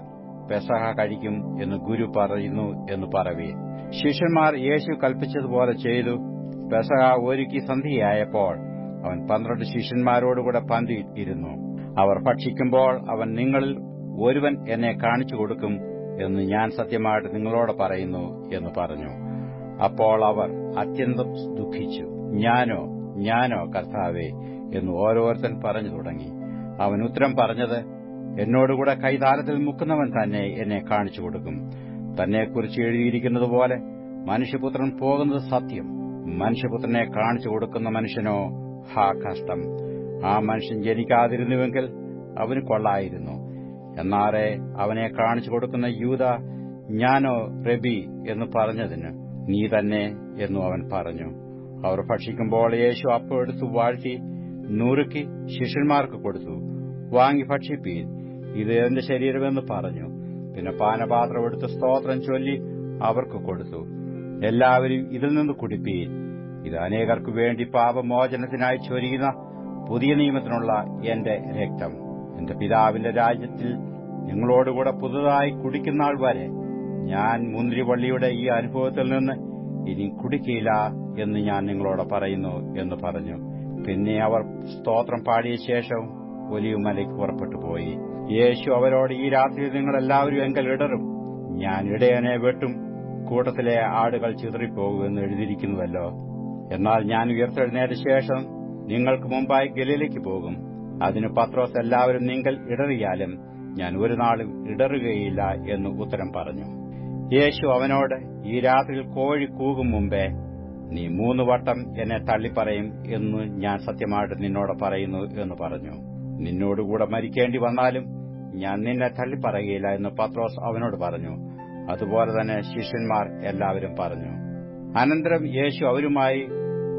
പെസഹ കഴിക്കും എന്ന് ഗുരു പറയുന്നു എന്ന് പറവേ. ശിഷ്യന്മാർ യേശു കൽപ്പിച്ചതുപോലെ ചെയ്തു. പെസഹ ഒരുക്കി സന്ധിയായപ്പോൾ അവൻ പന്ത്രണ്ട് ശിഷ്യന്മാരോടുകൂടെ പന്തി ഇരുന്നു. അവർ ഭക്ഷിക്കുമ്പോൾ അവൻ നിങ്ങളിൽ ഒരുവൻ എന്നെ കാണിച്ചു കൊടുക്കും എന്ന് ഞാൻ സത്യമായിട്ട് നിങ്ങളോട് പറയുന്നു എന്ന് പറഞ്ഞു. അപ്പോൾ അവർ അത്യന്തം ദുഃഖിച്ചു. ഞാനോ ഞാനോ കർത്താവേ എന്ന് ഓരോരുത്തൻ പറഞ്ഞു തുടങ്ങി. അവൻ ഉത്തരം പറഞ്ഞത് എന്നോടുകൂടെ കൈതാരത്തിൽ മുക്കുന്നവൻ തന്നെ എന്നെ കാണിച്ചു കൊടുക്കും. തന്നെക്കുറിച്ച് എഴുതിയിരിക്കുന്നതുപോലെ മനുഷ്യപുത്രൻ പോകുന്നത് സത്യം. മനുഷ്യപുത്രനെ കാണിച്ചു കൊടുക്കുന്ന മനുഷ്യനോ ഹാ കഷ്ടം. ആ മനുഷ്യൻ ജനിക്കാതിരുന്നുവെങ്കിൽ അവന് കൊള്ളായിരുന്നു. എന്നാറെ അവനെ കാണിച്ചു കൊടുക്കുന്ന യൂത ഞാനോ റബി എന്ന് പറഞ്ഞതിന് നീ തന്നെ എന്നു അവൻ പറഞ്ഞു. അവർ ഭക്ഷിക്കുമ്പോൾ യേശു അപ്പം എടുത്തു വാഴ്ത്തി നുറുക്കി ശിഷ്യന്മാർക്ക് കൊടുത്തു. വാങ്ങി ഭക്ഷിപ്പീൻ. ഇത് എന്റെ ശരീരമെന്ന് പറഞ്ഞു. പിന്നെ പാനപാത്രം എടുത്ത് സ്തോത്രം ചൊല്ലി അവർക്ക് കൊടുത്തു. എല്ലാവരും ഇതിൽ നിന്ന് കുടിപ്പീൻ ഇത് അനേകർക്കു വേണ്ടി പാപമോചനത്തിനായി ചൊരിയുന്ന പുതിയ നിയമത്തിനുള്ള എന്റെ രക്തം. എന്റെ പിതാവിന്റെ രാജ്യത്തിൽ നിങ്ങളോടുകൂടെ പുതുതായി കുടിക്കുന്ന ആൾ വരെ ഞാൻ മുന്തിരിവള്ളിയുടെ ഈ അനുഭവത്തിൽ നിന്ന് ഇനി കുടിക്കില്ല എന്ന് ഞാൻ നിങ്ങളോട് പറയുന്നു എന്ന് പറഞ്ഞു. പിന്നെ അവർ സ്തോത്രം പാടിയ ശേഷം ഒലിയുമലയ്ക്ക് പുറപ്പെട്ടു പോയി. യേശു അവരോട് ഈ രാത്രി നിങ്ങളെല്ലാവരും എങ്കൽ ഇടറും. ഞാൻ ഇടയനെ വെട്ടും. കൂട്ടത്തിലെ ആടുകൾ ചിതറിപ്പോകുമെന്ന് എഴുതിയിരിക്കുന്നുവല്ലോ. എന്നാൽ ഞാൻ ഉയർത്തെഴുന്നേറ്റ ശേഷം നിങ്ങൾക്ക് മുമ്പായി ഗലിലേക്ക് പോകും. അതിന് പത്രോസ് എല്ലാവരും നിങ്ങൾ ഇടറിയാലും ഞാൻ ഒരു നാളും ഇടറുകയില്ല എന്ന് ഉത്തരം പറഞ്ഞു. യേശു അവനോട് ഈ രാത്രിയിൽ കോഴി കൂകും മുമ്പേ നീ മൂന്ന് വട്ടം എന്നെ തള്ളിപ്പറയും എന്ന് ഞാൻ സത്യമായിട്ട് നിന്നോട് പറയുന്നു എന്ന് പറഞ്ഞു. നിന്നോടുകൂടെ മരിക്കേണ്ടി വന്നാലും ഞാൻ നിന്നെ തള്ളിപ്പറയുകയില്ല എന്ന് പത്രോസ് അവനോട് പറഞ്ഞു. അതുപോലെ തന്നെ ശിഷ്യന്മാർ എല്ലാവരും പറഞ്ഞു. അനന്തരം യേശു അവരുമായി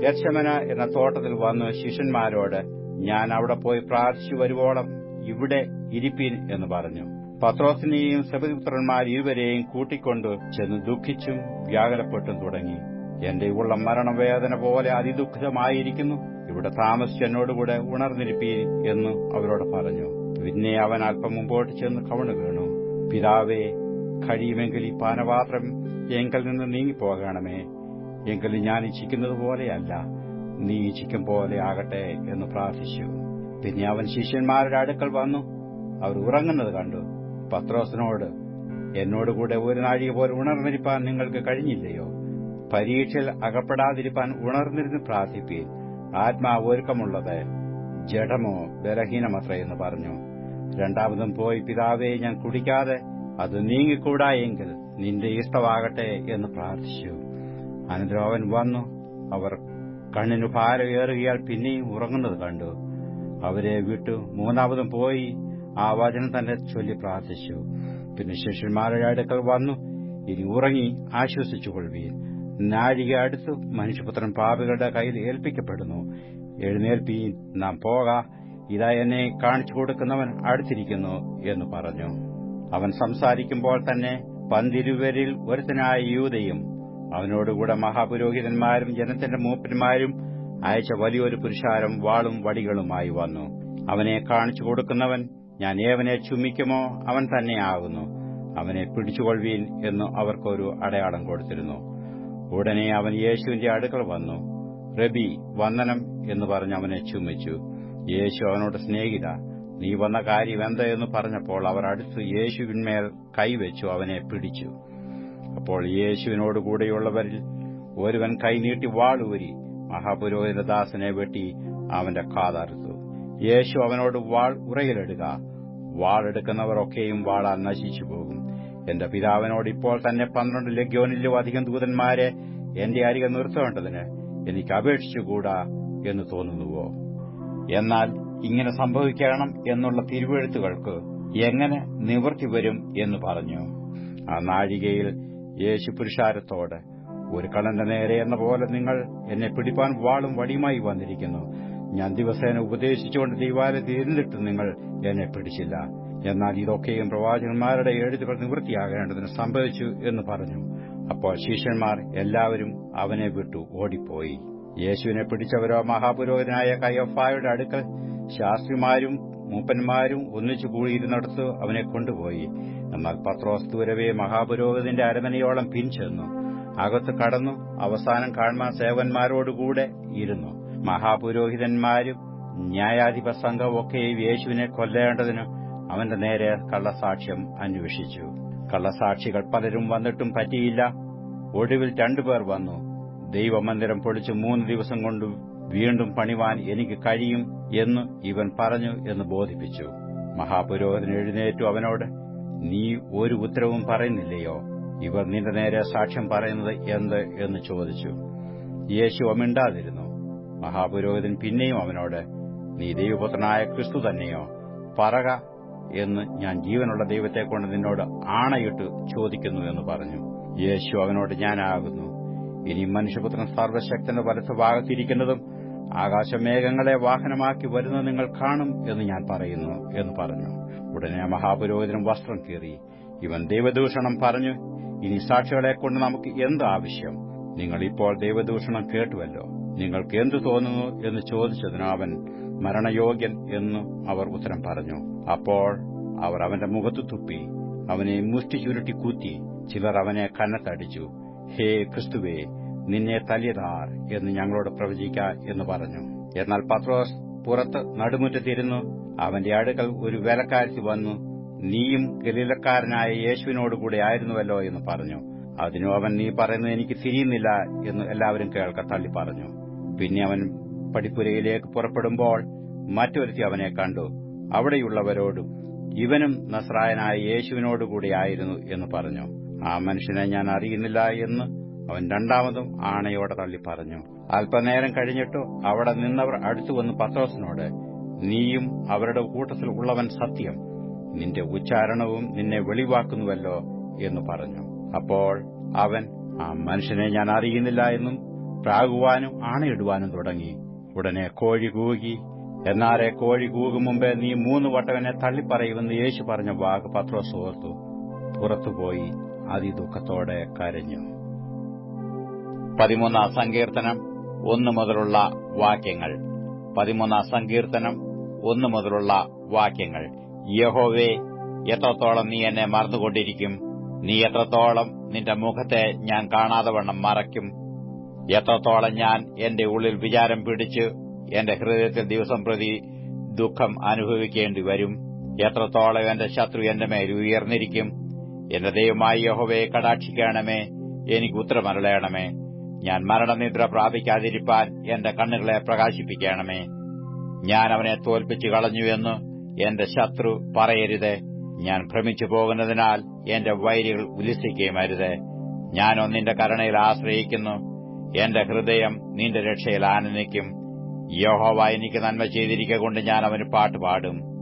ഗർശമന എന്ന തോട്ടത്തിൽ വന്ന് ശിഷ്യന്മാരോട് ഞാൻ അവിടെ പോയി പ്രാർത്ഥിച്ചു വരുവോളം ഇവിടെ ഇരിപ്പീൻ എന്ന് പറഞ്ഞു. പത്രോസിനെയും സബദിപുത്രന്മാർ ഇരുവരെയും കൂട്ടിക്കൊണ്ട് ചെന്ന് ദുഃഖിച്ചും വ്യാകുലപ്പെട്ടും തുടങ്ങി. എന്റെ ഉള്ള മരണവേദന പോലെ അതിദുഃഖിതമായിരിക്കുന്നു. ഇവിടെ താമസിച്ച് എന്നോടുകൂടെ ഉണർന്നിരിപ്പീൻ എന്ന് അവരോട് പറഞ്ഞു. പിന്നെ അവൻ അല്പം മുമ്പോട്ട് ചെന്ന് കവണു വീണു. പിതാവേ കഴിയുമെങ്കിൽ ഈ പാനപാത്രം എങ്കിൽ നിന്ന് നീങ്ങിപ്പോകണമേ. എങ്കിലും ഞാൻ ഇച്ഛിക്കുന്നത് പോലെയല്ല നീ ഇച്ഛിക്കും പോലെ ആകട്ടെ എന്ന് പ്രാർത്ഥിച്ചു. പിന്നെ അവൻ ശിഷ്യന്മാരുടെ അടുക്കൽ വന്നു. അവർ ഉറങ്ങുന്നത് കണ്ടു. പത്രോസിനോട് എന്നോടുകൂടെ ഒരു നാഴിക പോലെ ഉണർന്നിരിപ്പാൻ നിങ്ങൾക്ക് കഴിഞ്ഞില്ലയോ? പരീക്ഷയിൽ അകപ്പെടാതിരിപ്പാൻ ഉണർന്നിരുന്ന് പ്രാർത്ഥിപ്പീൻ. ആത്മാവ് ഒരുക്കമുള്ളത് ജഡമോ ബലഹീനമത്ര എന്ന് പറഞ്ഞു. രണ്ടാമതും പോയി പിതാവേ ഞാൻ കുടിക്കാതെ അത് നീങ്ങിക്കൂടാ എങ്കിൽ നിന്റെ ഇഷ്ടമാകട്ടെ എന്ന് പ്രാർത്ഥിച്ചു. അനന്തരം വന്നു. അവർ കണ്ണിനു ഭാരമേറുകയാൽ പിന്നെയും ഉറങ്ങുന്നത് കണ്ടു. അവരെ വിട്ടു. മൂന്നാമതും പോയി. ആ വചനം തന്നെ ചൊല്ലി പ്രാർത്ഥിച്ചു. പിന്നെ ശിഷ്യന്മാരുടെ അടുക്കൽ വന്നു. ഇനി ഉറങ്ങി ആശ്വസിച്ചുകൊള്ളുവീൻ. നാഴിക അടുത്തു മനുഷ്യപുത്രൻ പാപികളുടെ കയ്യിൽ ഏൽപ്പിക്കപ്പെടുന്നു. എഴുന്നേൽപ്പീൻ നാം പോക. ഇതാ എന്നെ കാണിച്ചു കൊടുക്കുന്നവൻ അടുത്തിരിക്കുന്നു എന്ന് പറഞ്ഞു. അവൻ സംസാരിക്കുമ്പോൾ തന്നെ പന്തിരുവരിൽ ഒരുത്തനായ യൂതയും അവനോടുകൂടെ മഹാപുരോഹിതന്മാരും ജനത്തിന്റെ മൂപ്പന്മാരും അയച്ച വലിയൊരു പുരുഷാരം വാളും വടികളുമായി വന്നു. അവനെ കാണിച്ചു കൊടുക്കുന്നവൻ ഞാൻ ഏവനെ ചുമിക്കുമോ? അവൻ തന്നെയാകുന്നു അവനെ പിടിച്ചുകൊള്ളുവീൻ എന്ന് അവർക്കൊരു അടയാളം കൊടുത്തിരുന്നു. ഉടനെ അവൻ യേശുവിന്റെ അടുക്കൾ വന്നു. റബി വന്ദനം എന്ന് പറഞ്ഞ് അവനെ ചുമച്ചു യേശു അവനോട് സ്നേഹിത നീ വന്ന കാര്യം എന്ത് എന്ന് പറഞ്ഞപ്പോൾ അവർ അടുത്ത് യേശുവിന്മേൽ കൈവച്ചു അവനെ പിടിച്ചു. അപ്പോൾ യേശുവിനോട് കൂടെയുള്ളവരിൽ ഒരുവൻ കൈനീട്ടി വാളൂരി മഹാപുരോഹിത ദാസനെ വെട്ടി അവന്റെ കാതറുത്തു. യേശു അവനോട് വാൾ ഉറയിലെടുക. വാളെടുക്കുന്നവർ വാളാൽ നശിച്ചു പോകും. എന്റെ പിതാവിനോട് ഇപ്പോൾ തന്നെ പന്ത്രണ്ട് ലഗ്യോനിലും അധികം ദൂതന്മാരെ എന്റെ അരികെ നിർത്തേണ്ടതിന് എനിക്ക് അപേക്ഷിച്ചുകൂടാ എന്ന് തോന്നുന്നുവോ? എന്നാൽ ഇങ്ങനെ സംഭവിക്കണം എന്നുള്ള തിരുവെഴുത്തുകൾക്ക് എങ്ങനെ നിവൃത്തി വരും എന്ന് പറഞ്ഞു. ആ നാഴികയിൽ യേശു പുരുഷാരത്തോട് ഒരു കണന്റെ നേരെ എന്ന പോലെ നിങ്ങൾ എന്നെ പിടിപ്പാൻ വാളും വടിയുമായി വന്നിരിക്കുന്നു. ഞാൻ ദിവസേന ഉപദേശിച്ചുകൊണ്ട് ദൈവാലയത്തിൽ ഇരുന്നിട്ട് നിങ്ങൾ എന്നെ പിടിച്ചില്ല. എന്നാൽ ഇതൊക്കെയും പ്രവാചകന്മാരുടെ എഴുതുകൾ നിവൃത്തിയാകേണ്ടതിന് സംഭവിച്ചു എന്ന് പറഞ്ഞു. അപ്പോൾ ശിഷ്യന്മാർ എല്ലാവരും അവനെ വിട്ടു ഓടിപ്പോയി. യേശുവിനെ പിടിച്ചവരോ മഹാപുരോഹിതനായ കയ്യഫായുടെ അടുക്കൽ ശാസ്ത്രിമാരും മൂപ്പന്മാരും ഒന്നിച്ചു കൂടിയിരുന്നിടത്ത് അവനെ കൊണ്ടുപോയി. എന്നാൽ പത്രോസ് ദൂരവേ മഹാപുരോഹിതന്റെ അരമനയോളം പിൻചെന്നു. അകത്ത് കടന്നു അവസാനം കാണുവാൻ സേവന്മാരോടുകൂടെ ഇരുന്നു. മഹാപുരോഹിതന്മാരും ന്യായാധിപ സംഘവും ഒക്കെയും യേശുവിനെ കൊല്ലേണ്ടതിന് അവന്റെ നേരെ കള്ളസാക്ഷ്യം അന്വേഷിച്ചു. കള്ളസാക്ഷികൾ പലരും വന്നിട്ടും പറ്റിയില്ല. ഒടുവിൽ രണ്ടുപേർ വന്നു. ദൈവമന്ദിരം പൊളിച്ച് മൂന്ന് ദിവസം കൊണ്ട് വീണ്ടും പണിവാൻ എനിക്ക് കഴിയും എന്ന് ഇവൻ പറഞ്ഞു എന്ന് ബോധിപ്പിച്ചു. മഹാപുരോഹിതൻ എഴുന്നേറ്റു അവനോട് നീ ഒരു ഉത്തരവും പറയുന്നില്ലയോ? ഇവർ നിന്റെ നേരെ സാക്ഷ്യം പറയുന്നത് എന്ത്? എന്ന് ചോദിച്ചു. യേശു അമിണ്ടാതിരുന്നു മഹാപുരോഹിതൻ പിന്നെയും അവനോട് നീ ദൈവപുത്രനായ ക്രിസ്തു തന്നെയോ? പറക എന്ന് ഞാൻ ജീവനുള്ള ദൈവത്തെക്കൊണ്ട് നിന്നോട് ആണയിട്ട് ചോദിക്കുന്നു എന്ന് പറഞ്ഞു. യേശു അവനോട് ഞാനാകുന്നു. ഇനി മനുഷ്യപുത്രൻ സർവശക്തന്റെ വലത്ത് ഭാഗത്തിരിക്കുന്നതും ആകാശമേഘങ്ങളെ വാഹനമാക്കി വരുന്നത് നിങ്ങൾ കാണും എന്ന് ഞാൻ പറയുന്നു എന്ന് പറഞ്ഞു. ഉടനെ മഹാപുരോഹിതനും വസ്ത്രം കീറി. ഇവൻ ദൈവദൂഷണം പറഞ്ഞു. ഇനി സാക്ഷികളെ കൊണ്ട് നമുക്ക് എന്ത് ആവശ്യം? നിങ്ങൾ ഇപ്പോൾ ദൈവദൂഷണം കേട്ടുവല്ലോ. നിങ്ങൾക്ക് എന്തു തോന്നുന്നു എന്ന് ചോദിച്ചതിന് അവൻ മരണയോഗ്യൻ എന്നു അവർ ഉത്തരം പറഞ്ഞു. അപ്പോൾ അവർ അവന്റെ മുഖത്ത് തുപ്പി അവനെ മുഷ്ടി ചുരുട്ടി കൂത്തി ചിലർ അവനെ കന്നത്തടിച്ചു ഹേ ക്രിസ്തുവേ നിന്നെ തല്ലിയതാർ എന്ന് ഞങ്ങളോട് പ്രവചിക്ക എന്ന് പറഞ്ഞു. എന്നാൽ പത്രോസ് പുറത്ത് നടുമുറ്റത്തിരുന്നു അവന്റെ അടുക്കൽ ഒരു വേലക്കാരത്തി വന്നു. നീയും ഗലീലക്കാരനായ യേശുവിനോടുകൂടെ ആയിരുന്നുവല്ലോ എന്ന് പറഞ്ഞു. അതിനു അവൻ നീ പറയുന്നത് എനിക്ക് തിരിയുന്നില്ല എന്ന് എല്ലാവരും കേൾക്ക തള്ളി പറഞ്ഞു. പിന്നെ അവൻ പടിപ്പുരയിലേക്ക് പുറപ്പെടുമ്പോൾ മറ്റൊരുത്തി അവനെ കണ്ടു. അവിടെയുള്ളവരോടും ഇവനും നസ്രായനായ യേശുവിനോടുകൂടി ആയിരുന്നു എന്ന് പറഞ്ഞു. ആ മനുഷ്യനെ ഞാൻ അറിയുന്നില്ല എന്ന് അവൻ രണ്ടാമതും ആണയോടെ തള്ളി പറഞ്ഞു. അല്പനേരം കഴിഞ്ഞിട്ട് അവിടെ നിന്നവർ അടുത്തുവന്ന് പത്രോസിനോട് നീയും അവരുടെ കൂട്ടത്തിൽ ഉള്ളവൻ സത്യം. നിന്റെ ഉച്ചാരണവും നിന്നെ വെളിവാക്കുന്നുവല്ലോ എന്ന് പറഞ്ഞു. അപ്പോൾ അവൻ ആ മനുഷ്യനെ ഞാൻ അറിയുന്നില്ല എന്നും പ്രാകുവാനും ആണയിടുവാനും തുടങ്ങി. ഉടനെ കോഴി കൂകി. എന്നാലേ കോഴി കൂകും മുമ്പേ നീ മൂന്ന് വട്ടവനെ തള്ളിപ്പറയുമെന്ന് യേശു പറഞ്ഞ വാക്ക് പത്രോസ് ഓർത്തു. പുറത്തുപോയി അതിദുഃഖത്തോടെ കരഞ്ഞു. പതിമൂന്നാം സങ്കീർത്തനം ഒന്നു മുതലുള്ള വാക്യങ്ങൾ. പതിമൂന്നാം സങ്കീർത്തനം ഒന്നു മുതലുള്ള വാക്യങ്ങൾ. യഹോവേ എത്രത്തോളം നീ എന്നെ മറന്നുകൊണ്ടിരിക്കും. നീ എത്രത്തോളം നിന്റെ മുഖത്തെ ഞാൻ കാണാതെ വണ്ണം മറയ്ക്കും. എത്രത്തോളം ഞാൻ എന്റെ ഉള്ളിൽ വിചാരം പിടിച്ച് എന്റെ ഹൃദയത്തിൽ ദിവസം പ്രതി ദുഃഖം അനുഭവിക്കേണ്ടി വരും? എത്രത്തോളം എന്റെ ശത്രു എന്റെ മേൽ ഉയർന്നിരിക്കും? എന്റെ ദൈവമായി യഹോവയെ കടാക്ഷിക്കണമേ. എനിക്ക് ഉത്തരമരളയണമേ ഞാൻ മരണനിദ്ര പ്രാപിക്കാതിരിപ്പാൻ എന്റെ കണ്ണുകളെ പ്രകാശിപ്പിക്കണമേ. ഞാൻ അവനെ തോൽപ്പിച്ചു കളഞ്ഞുവെന്ന് എന്റെ ശത്രു പറയരുത്. ഞാൻ ഭ്രമിച്ചു പോകുന്നതിനാൽ എന്റെ വൈരികൾ ഉല്ലസിക്കുകയും അരുത്. ഞാൻ ഒന്നിന്റെ കരുണയിൽ ആശ്രയിക്കുന്നു. എന്റെ ഹൃദയം നിന്റെ രക്ഷയിൽ ആനന്ദിക്കും. യഹോവ എനിക്ക് നന്മ ചെയ്തിരിക്കൊണ്ട് ഞാൻ അവന് പാട്ടുപാടും.